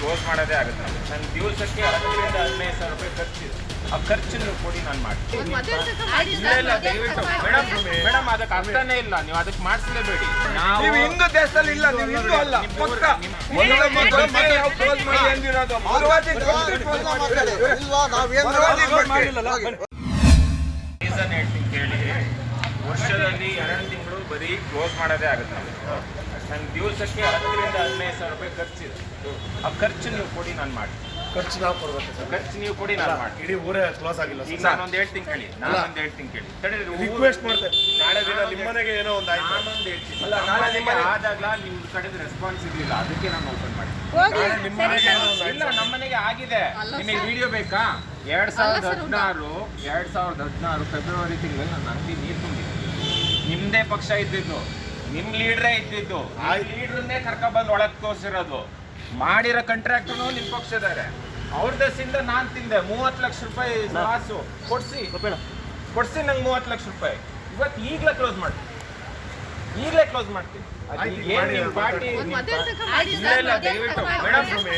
Close ಮಾಡೋದೇ ಆಗುತ್ತೆ. ನನ್ನ ದಿವಸಕ್ಕೆ ಹತ್ತರಿಂದ ಹದಿನೈದು ಸಾವಿರ ರೂಪಾಯಿ ಖರ್ಚಿದೆ. ಆ ಖರ್ಚನ್ನು ಕೊಡಿ ನಾನು ಮಾಡ್ತೀನಿ. ಇಲ್ಲ ಇಲ್ಲ ದಯವಿಟ್ಟು. ಮೇಡಮ್ ಮೇಡಮ್ ಅದಕ್ಕೆ ಅರ್ಥನೇ ಇಲ್ಲ. ನೀವು ಅದಕ್ಕೆ ಮಾಡಿಸಲೇಬೇಡಿ. ನಾವು ನೀವು ಹಿಂದೂ ದೇಶದಲ್ಲಿ ಇಲ್ಲ ನೀವು ಹಿಂದೂ ಅಲ್ಲ. ಪಕ್ಕ. ರೀಸನ್ ಹೇಳ್ತೀನಿ ಕೇಳಿ. ವರ್ಷದಲ್ಲಿ ಎರಡು ಬರೀ ಕ್ಲೋಸ್ ಮಾಡೋದೇ ಆಗುತ್ತೆ. ನನ್ನ ದಿವಸಕ್ಕೆ ಹತ್ತರಿಂದ ಹದಿನೈದು ಸಾವಿರ ರೂಪಾಯಿ ಖರ್ಚಿದೆ. ಆ ಖರ್ಚು ನೀವು ಕೊಡಿ ನಾನು ಮಾಡಿ ಖರ್ಚು ನಾವು ಕೊಡ್ಬೇಕು ಸರ್. ಖರ್ಚು ನೀವು ಕೊಡಿ ನಾನು ಮಾಡಿ ಇಡೀ ಊರೇ ಕ್ಲೋಸ್ ಆಗಿಲ್ಲ ಈಗ ಸರ್ ನಾನೊಂದು ಹೇಳ್ತೀನಿ ಕೇಳಿ. ನಾನೊಂದು ಹೇಳ್ತೀನಿ ಕೇಳಿ. ತಡೀರಿ, ರಿಕ್ವೆಸ್ಟ್ ಮಾಡ್ತೇನೆ ನಾಳೆ ದಿನ ನಿಮ್ಮನೆಗೆ ಏನೋ ಒಂದು ಆಯ್ತು. ನಾನೊಂದು ಹೇಳ್ತೀನಿ. ಅಲ್ಲ, ನಾಳೆ ನಿಮಗೆ ಆದಾಗ ಆದಾಗ್ಲ ನಿಮ್ಮ ಕಡೆ ರೆಸ್ಪಾನ್ಸ್ ಇರಲಿಲ್ಲ. ಅದಕ್ಕೆ ನಾನು ಓಪನ್ ಮಾಡಿ ನಿಮ್ಮ ನಿಮ್ಮನೆಗೆ ಏನೋ ಒಂದು ಇಲ್ಲ ನಮ್ಮ ಮನೆಗೆ ಆಗಿದೆ. ನಿಮಗೆ ವಿಡಿಯೋ ಬೇಕಾ? ಎರಡ್ ಸಾವಿರದ ಹದಿನಾರು ಎರಡ್ ಸಾವಿರದ ಹದಿನಾರು ಫೆಬ್ರವರಿ ತಿಂಗಳಲ್ಲಿ ನಾನು ಅಂಗಡಿ ನೀರು ತುಂಬಿದೆ ನಿಮ್ದೇ ಪಕ್ಷ ಇದ್ದಿದ್ದು ನಿಮ್ ಲೀಡ್ರೇ ಇದ್ದಿದ್ದು ಆ ಲೀಡ್ರನ್ನೇ ಕರ್ಕ ಬಂದು ಒಳಗ್ ತೋರಿಸಿರೋದು. ಮಾಡಿರೋ ಕಾಂಟ್ರಾಕ್ಟರ್ನು ನಿಮ್ ಪಕ್ಷದಾರೆ ಅವ್ರ ದಸಿಂದ ನಾನ್ ತಿಂದೆ ಮೂವತ್ತು ಲಕ್ಷ ರೂಪಾಯಿ ಕಾಸು ಕೊಡ್ಸಿ. ಕೊಡ್ಸಿ ನಂಗೆ ಮೂವತ್ ಲಕ್ಷ ರೂಪಾಯಿ. ಇವತ್ತು ಈಗಲೇ ಕ್ಲೋಸ್ ಮಾಡ್ತೀನಿ. ಈಗಲೇ ಕ್ಲೋಸ್ ಮಾಡ್ತೀನಿ. ಮಾಡಿ,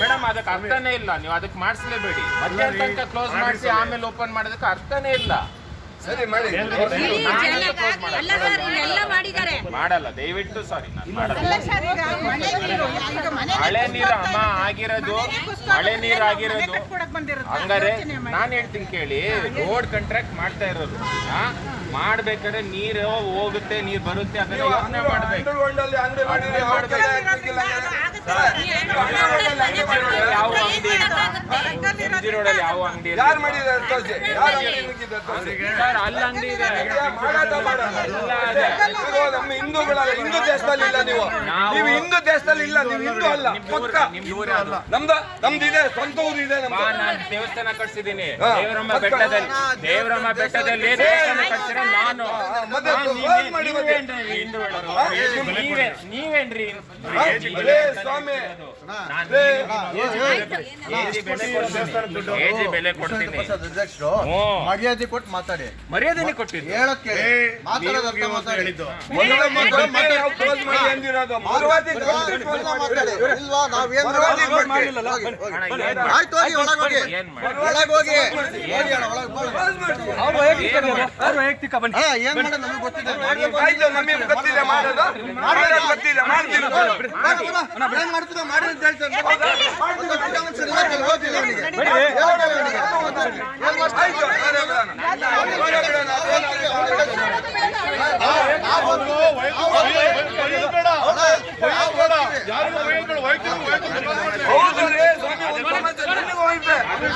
ಮೇಡಮ್ ಅದಕ್ಕೆ ಅರ್ಥನೇ ಇಲ್ಲ. ನೀವು ಅದಕ್ಕೆ ಮಾಡಿಸ್ಲೇಬೇಡಿ. ಮಧ್ಯಾಹ್ನ ತನಕ ಕ್ಲೋಸ್ ಮಾಡಿಸಿ ಆಮೇಲೆ ಓಪನ್ ಮಾಡೋದಕ್ಕೆ ಅರ್ಥನೇ ಇಲ್ಲ. ಸರಿ ಮಾಡಿ. ಅಲ್ಲ ಸರ್. ಎಲ್ಲ ಮಾಡಿದ್ದಾರೆ. ಮಾಡಲ್ಲ ದಯವಿಟ್ಟು ಸಾರಿ ನಾನು ಮಾಡಲ್ಲ. ಮಳೆ ನೀರು ಅಮ್ಮ ಆಗಿರೋದು ಮಳೆ ನೀರು ಆಗಿರೋದು. ಹಂಗಾರೆ ನಾನು ಹೇಳ್ತೀನಿ ಕೇಳಿ ರೋಡ್ ಕಾಂಟ್ರಾಕ್ಟ್ ಮಾಡ್ತಾ ಇರೋದು? ಮಾಡ್ಬೇಕಾದ್ರೆ ನೀರು ಹೋಗುತ್ತೆ ನೀರು ಬರುತ್ತೆ ಅದನ್ನ ಯೋಚನೆ ಮಾಡ್ಬೇಕು. ಯಾವ ಅಂಗಡಿ ಎಂ ಜಿ ರೋಡಲ್ಲಿ ಯಾವ ಅಂಗಡಿ ಯಾರು ಮಾಡಿದ್ದಾರೆ ತೋರಿಸಿ ಯಾರು ಅಂಗಡಿ ನುಗ್ಗಿದ್ದಾರೆ ತೋರಿಸಿ ಸರ್ ಅಲ್ಲಿ ಅಂಗಡಿ ಇದೆ. ಮಾಡಲ್ಲ. ನಮ್ಮ ಹಿಂದೂಗಳಲ್ಲ ಹಿಂದೂ ದೇಶದಲ್ಲಿ ಇಲ್ಲ ನೀವು. ನೀವು ಹಿಂದೂ ದೇಶದಲ್ಲಿ ಇಲ್ಲ ನೀವು ಹಿಂದೂ ಅಲ್ಲ ಪಕ್ಕ. ನಮ್ದು ನಮ್ದು ಇದೆ ಸ್ವಂತ ಊರು ಇದೆ ದೇವಸ್ಥಾನ ಕಟ್ಸಿದೀನಿ. ದೇವರಮ್ಮ ಬೆಟ್ಟದಲ್ಲಿ ದೇವರಮ್ಮ ಬೆಟ್ಟದಲ್ಲಿ ದೇವಸ್ಥಾನ ಕಟ್ಸಿರೋ ನಾನು. ಮತ್ತೆ ನಾನ್ ಮಾಡಿ ಮತ್ತೆ. ನೀವೇನ್ರಿ ಹಿಂದೂಗಳು? ನೀವೇ ನೀವೇನ್ರಿ ಹಾ? ಸ್ವಾಮಿ. ನಾನ್ ರೇ, ಏಜಿ ಬೆಲೆ ಕೊಡ್ತೀನಿ? ಏಜಿ ಬೆಲೆ ಕೊಡ್ತೀನಿ? ಅಧ್ಯಕ್ಷರು ಹ್ಞೂ. ಮರ್ಯಾದೆ ಕೊಟ್ಟು ಮಾತಾಡಿ. ಮರ್ಯಾದೆ ಕೊಟ್ಟಿದ್ದು. ಹೇಳಕ್ಕೆ ಮಾತಾಡೋದು ಅರ್ಥ ಮಾತಾಡಿ. ಆಯ್ತು ಹೋಗಿ ಒಳಗ್ ಹೋಗಿ ಏನ್ ಮಾಡಿ ಹೋಗಿ ಹೋಗಿ ಅಣ್ಣ, ಒಳಗ್ ಹೋಗಿ. ಅಣ್ಣ ಏನ್ ಮಾಡೋದು ನಮಗೆ ಗೊತ್ತಿದೆ ನಮಗೆ ಗೊತ್ತಿದೆ ಮಾಡೋದು ಗೊತ್ತಿದೆ ಮಾಡ್ತೀವಿ ಏನ್ ಮಾಡ್ತೀರಾ ಮಾಡಿ ಅಂತ ಹೇಳ್ತಾರೆ ಹೋಗ್ತಿಲ್ಲ ಅವನಿಗೆ. ಹೇಳೋಣ ಅವನಿಗೆ. ಏನ್ ಮಾಡ್ತೀರಾ? ಆಯ್ತು ನಾನೇ ಬಿಡೋಣ. ನಾನೇ ಬಿಡೋಣ. ಹೌದು ರೀ, ಸ್ವಾಮಿ, ಒಂದು ಸಮಸ್ಯೆ ನನಗೂ